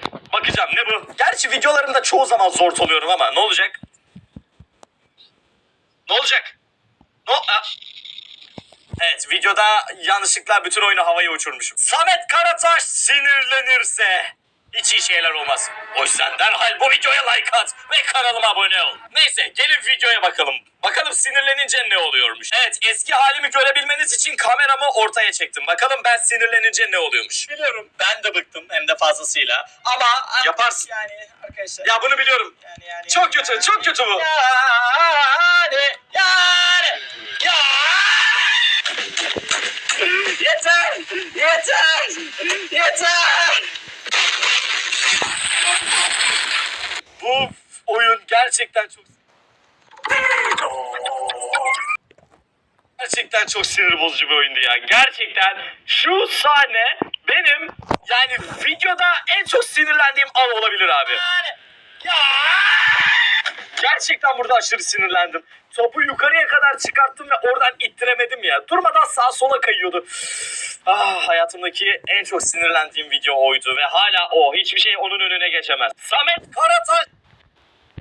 ki. Bakacağım ne bu? Gerçi videolarımda çoğu zaman zor oluyorum ama ne olacak? Ne olacak? Ne o- Aa. Evet videoda yanlışlıkla bütün oyunu havaya uçurmuşum. Samet Karataş sinirlenirse hiç iyi şeyler olmaz. O yüzden derhal bu videoya like at ve kanalıma abone ol. Neyse gelin videoya bakalım. Bakalım sinirlenince ne oluyormuş. Evet eski halimi görebilmeniz için kameramı ortaya çektim. Bakalım ben sinirlenince ne oluyormuş. Biliyorum ben de bıktım hem de fazlasıyla. Ama yaparsın. Yani arkadaşlar. Ya bunu biliyorum. yani yani. Çok kötü, çok kötü bu. Yani yani ya. Yeter! Yeter! Yeter! Bu oyun gerçekten çok Gerçekten çok sinir bozucu bir oyundu ya. Gerçekten şu sahne benim yani videoda en çok sinirlendiğim an olabilir abi. Gerçekten burada aşırı sinirlendim. Topu yukarıya kadar çıkarttım ve oradan ittiremedim ya. Durmadan sağa sola kayıyordu. Ah, hayatımdaki en çok sinirlendiğim video oydu ve hala o. Hiçbir şey onun önüne geçemez. Samet Karataş